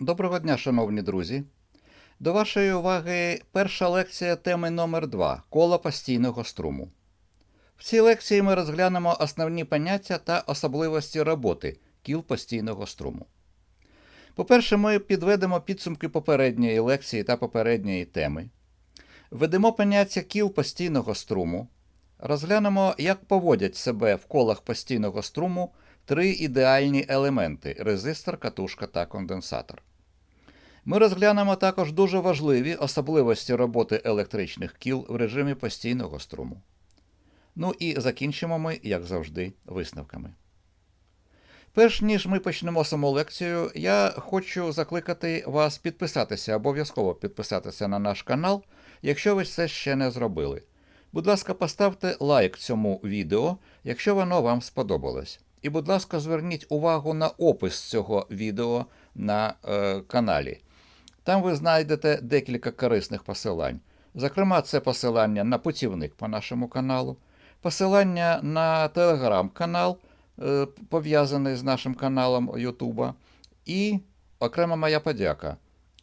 Доброго дня, шановні друзі. До вашої уваги перша лекція теми номер 2 Коло постійного струму. В цій лекції ми розглянемо основні поняття та особливості роботи кіл постійного струму. По-перше, ми підведемо підсумки попередньої лекції та попередньої теми. Введемо поняття кіл постійного струму. Розглянемо, як поводять себе в колах постійного струму три ідеальні елементи резистор, катушка та конденсатор. Ми розглянемо також дуже важливі особливості роботи електричних кіл в режимі постійного струму. Ну і закінчимо ми, як завжди, висновками. Перш ніж ми почнемо саму лекцію, я хочу закликати вас підписатися, обов'язково підписатися на наш канал, якщо ви це ще не зробили. Будь ласка, поставте лайк цьому відео, якщо воно вам сподобалось. І, будь ласка, зверніть увагу на опис цього відео на е, каналі. Там ви знайдете декілька корисних посилань. Зокрема, це посилання на путівник по нашому каналу, посилання на телеграм-канал, е, пов'язаний з нашим каналом Ютуба, і окрема моя подяка.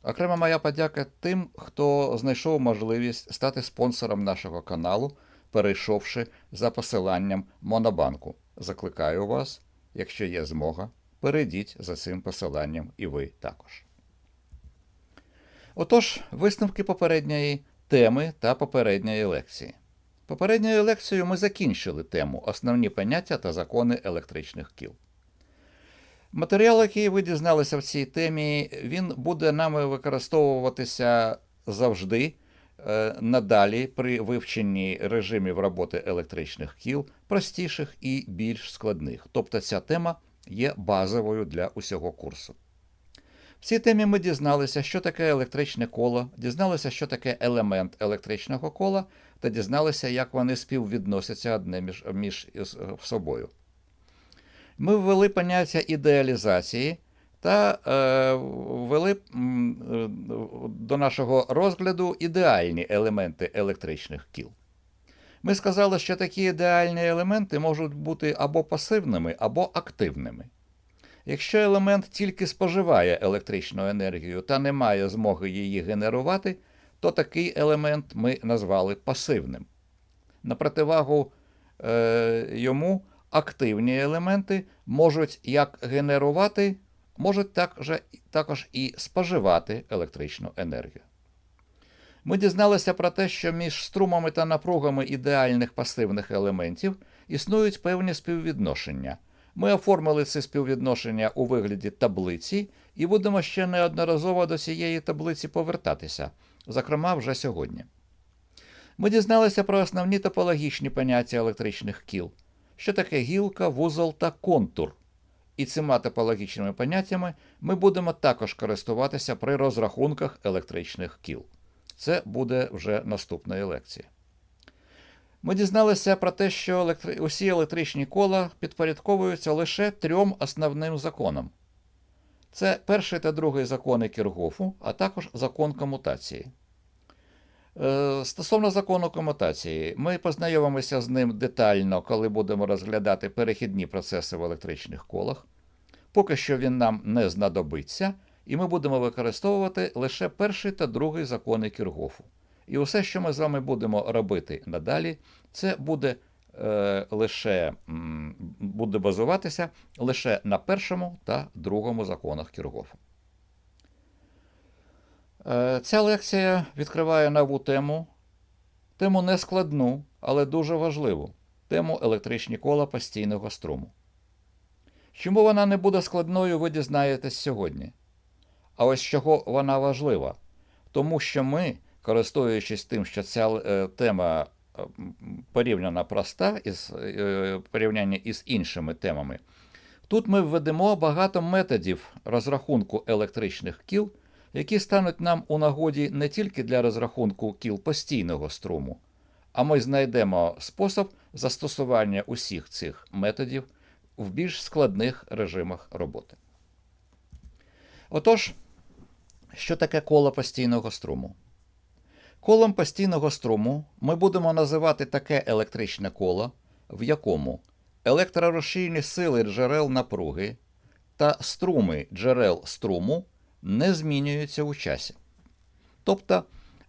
Окрема моя подяка тим, хто знайшов можливість стати спонсором нашого каналу, перейшовши за посиланням Монобанку. Закликаю вас, якщо є змога, перейдіть за цим посиланням і ви також. Отож, висновки попередньої теми та попередньої лекції. Попередньою лекцією ми закінчили тему Основні поняття та закони електричних кіл. Матеріал, який ви дізналися в цій темі, він буде нами використовуватися завжди надалі при вивченні режимів роботи електричних кіл, простіших і більш складних. Тобто ця тема є базовою для усього курсу. В цій темі ми дізналися, що таке електричне коло, дізналися, що таке елемент електричного кола, та дізналися, як вони співвідносяться одне між, між собою. Ми ввели поняття ідеалізації та е, ввели до нашого розгляду ідеальні елементи електричних кіл. Ми сказали, що такі ідеальні елементи можуть бути або пасивними, або активними. Якщо елемент тільки споживає електричну енергію та не має змоги її генерувати, то такий елемент ми назвали пасивним. На противагу е, йому активні елементи можуть як генерувати, можуть також, також і споживати електричну енергію. Ми дізналися про те, що між струмами та напругами ідеальних пасивних елементів існують певні співвідношення. Ми оформили це співвідношення у вигляді таблиці і будемо ще неодноразово до цієї таблиці повертатися, зокрема вже сьогодні. Ми дізналися про основні топологічні поняття електричних кіл, що таке гілка, вузол та контур. І цими топологічними поняттями ми будемо також користуватися при розрахунках електричних кіл. Це буде вже наступної лекції. Ми дізналися про те, що електри... усі електричні кола підпорядковуються лише трьом основним законам. Це перший та другий закони Кіргофу, а також закон комутації. Е, стосовно закону комутації, ми познайомимося з ним детально, коли будемо розглядати перехідні процеси в електричних колах. Поки що він нам не знадобиться, і ми будемо використовувати лише перший та другий закони Кіргофу. І усе, що ми з вами будемо робити надалі, це буде е, лише буде базуватися лише на першому та другому законах Кіргофа. Е, ця лекція відкриває нову тему, тему не складну, але дуже важливу тему електричні кола постійного струму. Чому вона не буде складною, ви дізнаєтесь сьогодні. А ось чого вона важлива? Тому що ми користуючись тим, що ця е, тема е, порівняно проста із порівняння із іншими темами, тут ми введемо багато методів розрахунку електричних кіл, які стануть нам у нагоді не тільки для розрахунку кіл постійного струму, а ми знайдемо спосіб застосування усіх цих методів в більш складних режимах роботи. Отож, що таке коло постійного струму? Колом постійного струму ми будемо називати таке електричне коло, в якому електрорушійні сили джерел напруги та струми джерел струму не змінюються у часі. Тобто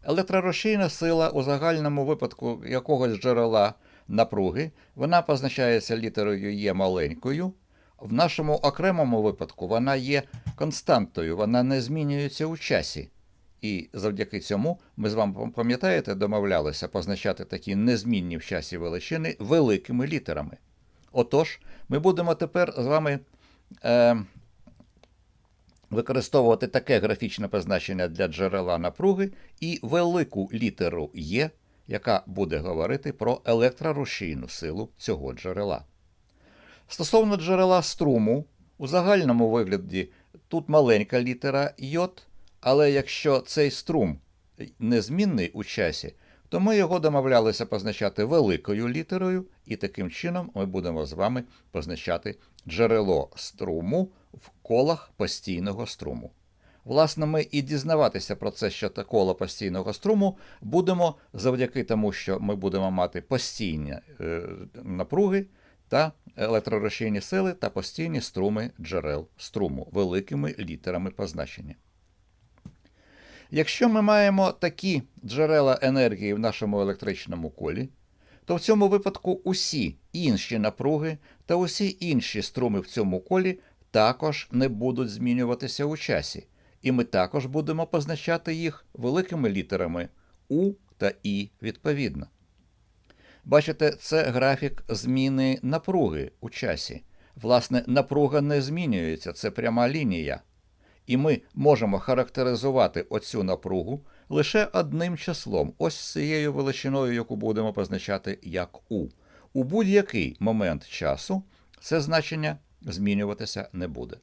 електрорушійна сила у загальному випадку якогось джерела напруги, вона позначається літерою Є маленькою. В нашому окремому випадку вона є константою, вона не змінюється у часі. І завдяки цьому ми з вами пам'ятаєте, домовлялися позначати такі незмінні в часі величини великими літерами. Отож, ми будемо тепер з вами е, використовувати таке графічне позначення для джерела напруги і велику літеру Є, яка буде говорити про електрорушійну силу цього джерела. Стосовно джерела струму, у загальному вигляді тут маленька літера йод, але якщо цей струм незмінний у часі, то ми його домовлялися позначати великою літерою, і таким чином ми будемо з вами позначати джерело струму в колах постійного струму. Власне, ми і дізнаватися про це, що це коло постійного струму, будемо завдяки тому, що ми будемо мати постійні е, напруги та електрорушійні сили та постійні струми джерел струму великими літерами позначення. Якщо ми маємо такі джерела енергії в нашому електричному колі, то в цьому випадку усі інші напруги та усі інші струми в цьому колі також не будуть змінюватися у часі, і ми також будемо позначати їх великими літерами У та І відповідно. Бачите, це графік зміни напруги у часі. Власне, напруга не змінюється, це пряма лінія. І ми можемо характеризувати оцю напругу лише одним числом, ось цією величиною, яку будемо позначати як У. У будь-який момент часу це значення змінюватися не буде.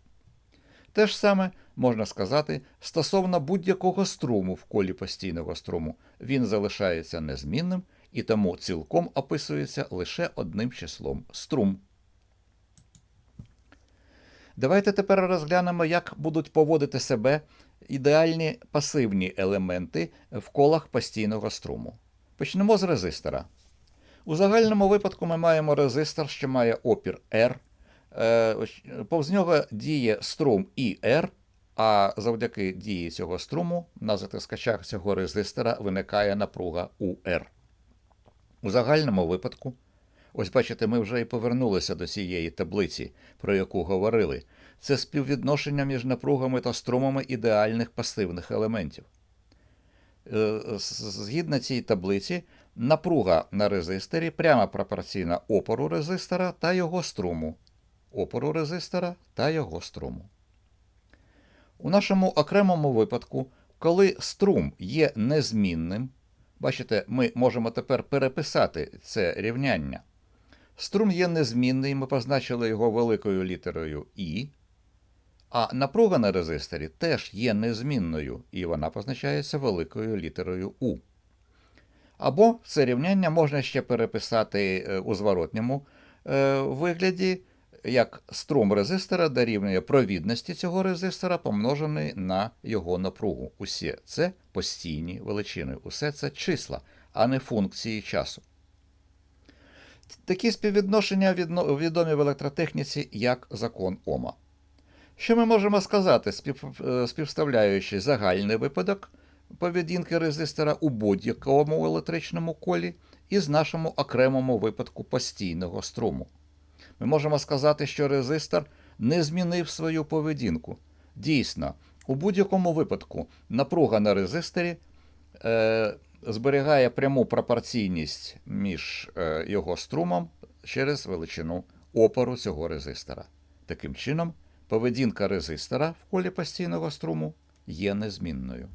Те ж саме можна сказати стосовно будь-якого струму в колі постійного струму. Він залишається незмінним і тому цілком описується лише одним числом струм. Давайте тепер розглянемо, як будуть поводити себе ідеальні пасивні елементи в колах постійного струму. Почнемо з резистора. У загальному випадку ми маємо резистор, що має опір R. Е, повз нього діє струм IR, а завдяки дії цього струму на затискачах цього резистора виникає напруга UR. У загальному випадку, ось бачите, ми вже і повернулися до цієї таблиці, про яку говорили. Це співвідношення між напругами та струмами ідеальних пасивних елементів. Е, згідно цій таблиці, напруга на резисторі прямо пропорційна опору резистора та його струму. Опору резистора та його струму. У нашому окремому випадку, коли струм є незмінним, Бачите, ми можемо тепер переписати це рівняння. Струм є незмінний, ми позначили його великою літерою І. А напруга на резисторі теж є незмінною, і вона позначається великою літерою У. Або це рівняння можна ще переписати е, у зворотньому е, вигляді як струм резистора дорівнює провідності цього резистора, помножений на його напругу. Усе це постійні величини, усе це числа, а не функції часу. Такі співвідношення відомі в електротехніці як закон Ома. Що ми можемо сказати, співставляючи загальний випадок поведінки резистора у будь-якому електричному колі і з нашому окремому випадку постійного струму? Ми можемо сказати, що резистор не змінив свою поведінку. Дійсно, у будь-якому випадку напруга на резисторі е, зберігає пряму пропорційність між е, його струмом через величину опору цього резистора. Таким чином, поведінка резистора в колі постійного струму є незмінною.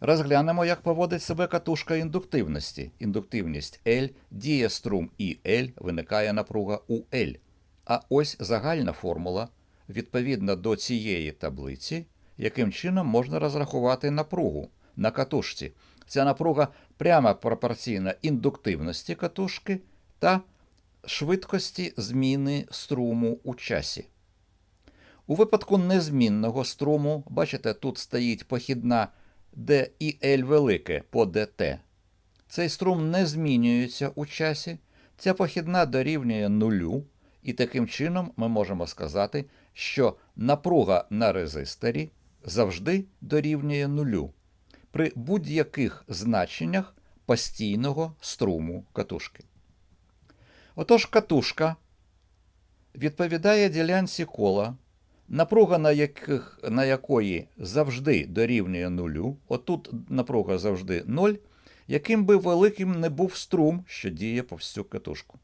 Розглянемо, як поводить себе катушка індуктивності. Індуктивність L діє струм і L, виникає напруга у L. А ось загальна формула відповідно до цієї таблиці, яким чином можна розрахувати напругу на катушці. Ця напруга прямо пропорційна індуктивності катушки та швидкості зміни струму у часі. У випадку незмінного струму, бачите, тут стоїть похідна де і L велике по ДТ. Цей струм не змінюється у часі, ця похідна дорівнює нулю, і таким чином ми можемо сказати, що напруга на резисторі завжди дорівнює нулю при будь-яких значеннях постійного струму катушки. Отож, катушка відповідає ділянці кола, напруга на, яких, на якої завжди дорівнює нулю, отут напруга завжди 0, яким би великим не був струм, що діє по всю катушку.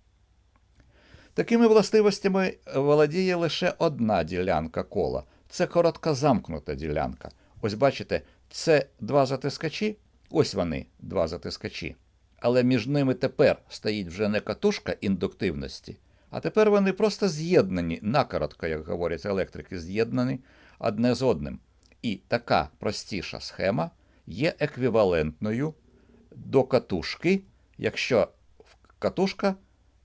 Такими властивостями володіє лише одна ділянка кола. Це коротка замкнута ділянка. Ось бачите, це два затискачі, ось вони, два затискачі. Але між ними тепер стоїть вже не катушка індуктивності, а тепер вони просто з'єднані, накоротко, як говорять електрики, з'єднані одне з одним. І така простіша схема є еквівалентною до катушки, якщо катушка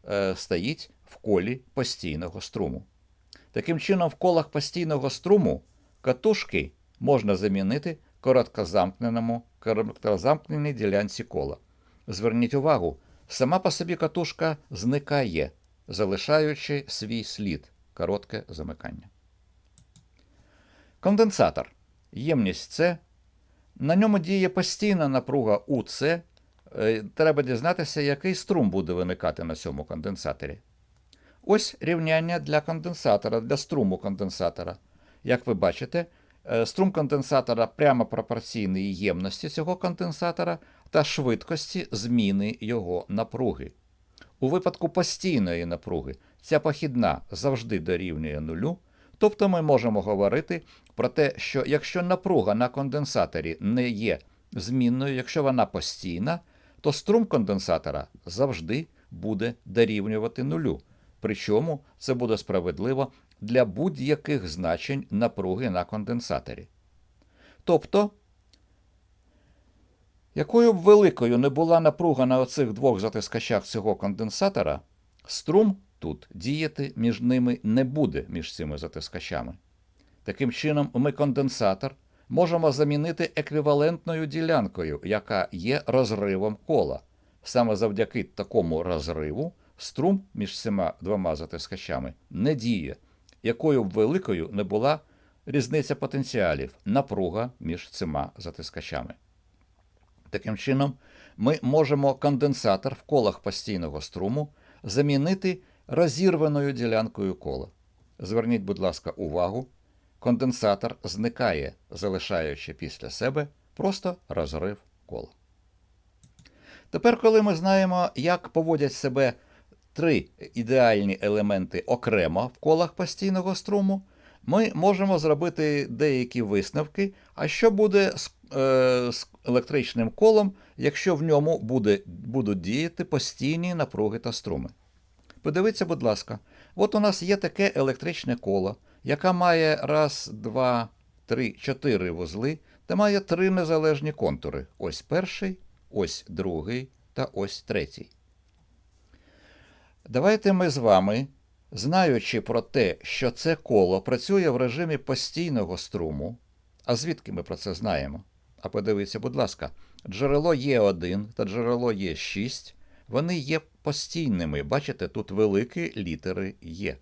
е, стоїть в колі постійного струму. Таким чином, в колах постійного струму катушки можна замінити короткозамкненому, короткозамкненій ділянці кола. Зверніть увагу, сама по собі катушка зникає, залишаючи свій слід коротке замикання. Конденсатор. Ємність С. На ньому діє постійна напруга УЦ. Е, Треба дізнатися, який струм буде виникати на цьому конденсаторі. Ось рівняння для конденсатора, для струму конденсатора. Як ви бачите, е, струм конденсатора прямо пропорційний ємності цього конденсатора та швидкості зміни його напруги. У випадку постійної напруги ця похідна завжди дорівнює нулю, тобто ми можемо говорити про те, що якщо напруга на конденсаторі не є змінною, якщо вона постійна, то струм конденсатора завжди буде дорівнювати нулю. Причому це буде справедливо для будь-яких значень напруги на конденсаторі. Тобто, якою б великою не була напруга на оцих двох затискачах цього конденсатора, струм тут діяти між ними не буде між цими затискачами. Таким чином, ми конденсатор можемо замінити еквівалентною ділянкою, яка є розривом кола. Саме завдяки такому розриву струм між цими двома затискачами не діє, якою б великою не була різниця потенціалів, напруга між цими затискачами. Таким чином, ми можемо конденсатор в колах постійного струму замінити розірваною ділянкою кола. Зверніть, будь ласка, увагу, конденсатор зникає, залишаючи після себе просто розрив кола. Тепер, коли ми знаємо, як поводять себе три ідеальні елементи окремо в колах постійного струму, ми можемо зробити деякі висновки, а що буде з, з електричним колом, якщо в ньому буде, будуть діяти постійні напруги та струми. Подивіться, будь ласка, от у нас є таке електричне коло, яке має раз, два, три, чотири вузли та має три незалежні контури. Ось перший, ось другий та ось третій. Давайте ми з вами, знаючи про те, що це коло працює в режимі постійного струму, а звідки ми про це знаємо? А подивіться, будь ласка, джерело Є1 та джерело Є6, вони є постійними. Бачите, тут великі літери Є.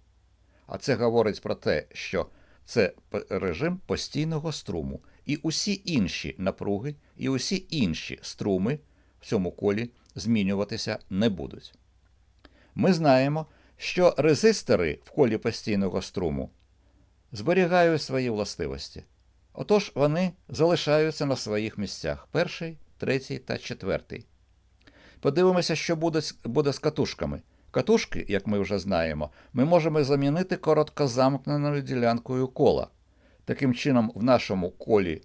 А це говорить про те, що це режим постійного струму. І усі інші напруги, і усі інші струми в цьому колі змінюватися не будуть. Ми знаємо, що резистори в колі постійного струму зберігають свої властивості. Отож, вони залишаються на своїх місцях перший, третій та четвертий. Подивимося, що буде, буде з катушками. Катушки, як ми вже знаємо, ми можемо замінити короткозамкненою ділянкою кола. Таким чином, в нашому колі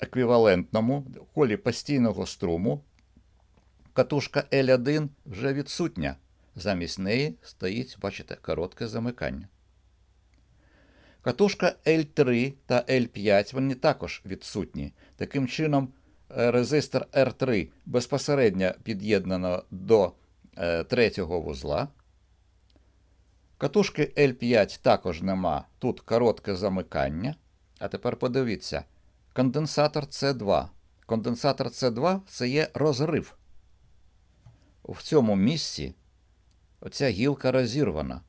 еквівалентному, колі постійного струму, катушка L1 вже відсутня. Замість неї стоїть, бачите, коротке замикання. Катушка L3 та L5 вони також відсутні. Таким чином, резистор R3 безпосередньо під'єднано до е, третього вузла. Катушки L5 також нема. Тут коротке замикання. А тепер подивіться: конденсатор С2. Конденсатор С2 це є розрив. В цьому місці оця гілка розірвана.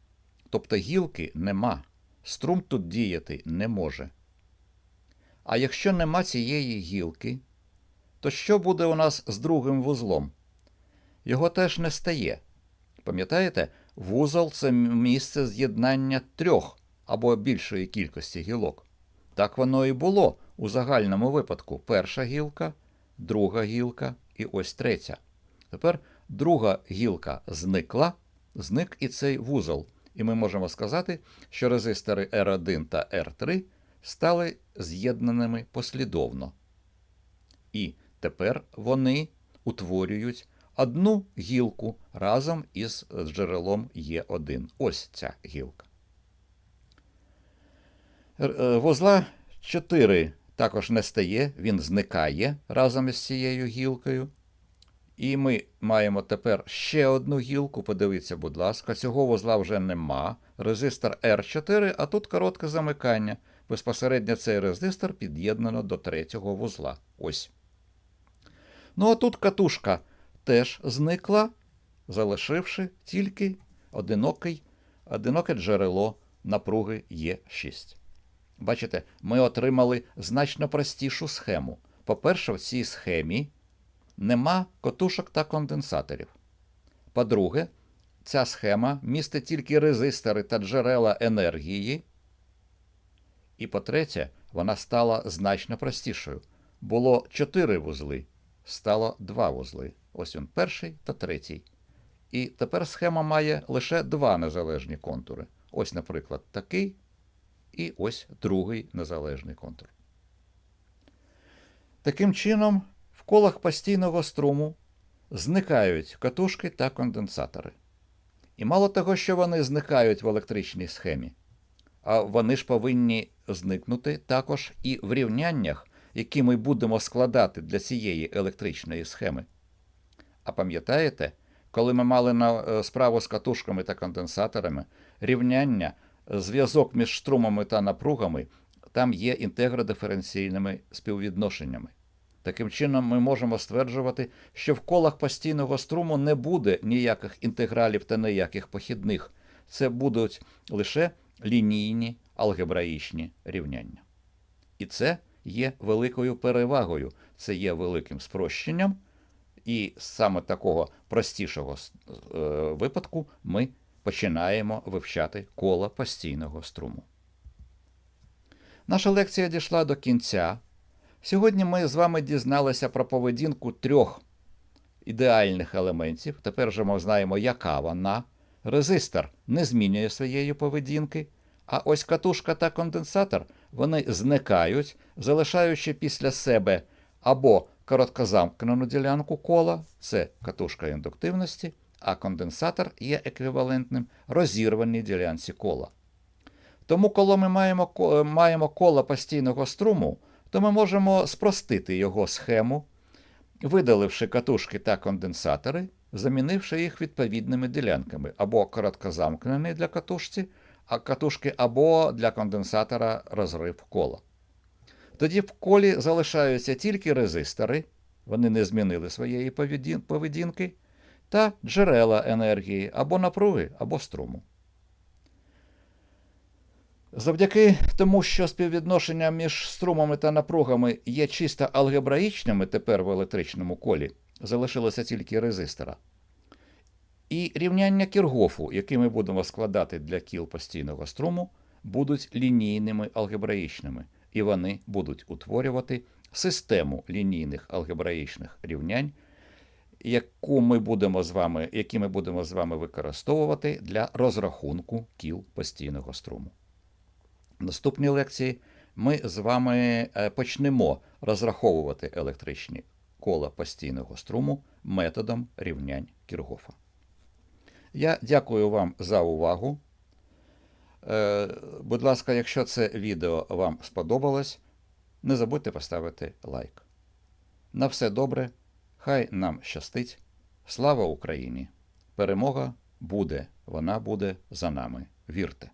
Тобто гілки нема. Струм тут діяти не може. А якщо нема цієї гілки, то що буде у нас з другим вузлом? Його теж не стає. Пам'ятаєте, вузол це місце з'єднання трьох або більшої кількості гілок. Так воно і було у загальному випадку. Перша гілка, друга гілка і ось третя. Тепер друга гілка зникла, зник і цей вузол. І ми можемо сказати, що резистори R1 та R3 стали з'єднаними послідовно. І тепер вони утворюють одну гілку разом із джерелом Е1. Ось ця гілка. Е, Вузла 4 також не стає, він зникає разом із цією гілкою. І ми маємо тепер ще одну гілку. Подивіться, будь ласка, цього вузла вже нема. Резистор R4, а тут коротке замикання. Безпосередньо цей резистор під'єднано до третього вузла. Ось. Ну а тут катушка теж зникла, залишивши тільки одинокий, одиноке джерело напруги Е6. Бачите, ми отримали значно простішу схему. По-перше, в цій схемі нема котушок та конденсаторів. По-друге, ця схема містить тільки резистори та джерела енергії. І по-третє, вона стала значно простішою. Було чотири вузли, стало два вузли. Ось він перший та третій. І тепер схема має лише два незалежні контури. Ось, наприклад, такий, і ось другий незалежний контур. Таким чином, в колах постійного струму зникають катушки та конденсатори. І мало того, що вони зникають в електричній схемі, а вони ж повинні зникнути також і в рівняннях, які ми будемо складати для цієї електричної схеми. А пам'ятаєте, коли ми мали на е, справу з катушками та конденсаторами, рівняння, зв'язок між струмами та напругами, там є інтегродиференційними співвідношеннями. Таким чином, ми можемо стверджувати, що в колах постійного струму не буде ніяких інтегралів та ніяких похідних. Це будуть лише лінійні алгебраїчні рівняння. І це є великою перевагою, це є великим спрощенням, і саме такого простішого е, випадку ми починаємо вивчати кола постійного струму. Наша лекція дійшла до кінця. Сьогодні ми з вами дізналися про поведінку трьох ідеальних елементів. Тепер вже ми знаємо, яка вона. Резистор не змінює своєї поведінки, а ось катушка та конденсатор вони зникають, залишаючи після себе або короткозамкнену ділянку кола, це катушка індуктивності, а конденсатор є еквівалентним розірваній ділянці кола. Тому, коли ми маємо, маємо коло постійного струму, то ми можемо спростити його схему, видаливши катушки та конденсатори, замінивши їх відповідними ділянками або короткозамкнений для катушці, а катушки або для конденсатора розрив кола. Тоді в колі залишаються тільки резистори, вони не змінили своєї поведінки, та джерела енергії або напруги, або струму. Завдяки тому, що співвідношення між струмами та напругами є чисто алгебраїчними тепер в електричному колі, залишилося тільки резистора. І рівняння Кіргофу, які ми будемо складати для кіл постійного струму, будуть лінійними алгебраїчними, і вони будуть утворювати систему лінійних алгебраїчних рівнянь, яку ми будемо з вами, які ми будемо з вами використовувати для розрахунку кіл постійного струму. Наступній лекції ми з вами е, почнемо розраховувати електричні кола постійного струму методом рівнянь Кіргофа. Я дякую вам за увагу. Е, Будь ласка, якщо це відео вам сподобалось, не забудьте поставити лайк. На все добре, хай нам щастить. Слава Україні! Перемога буде, вона буде за нами. Вірте!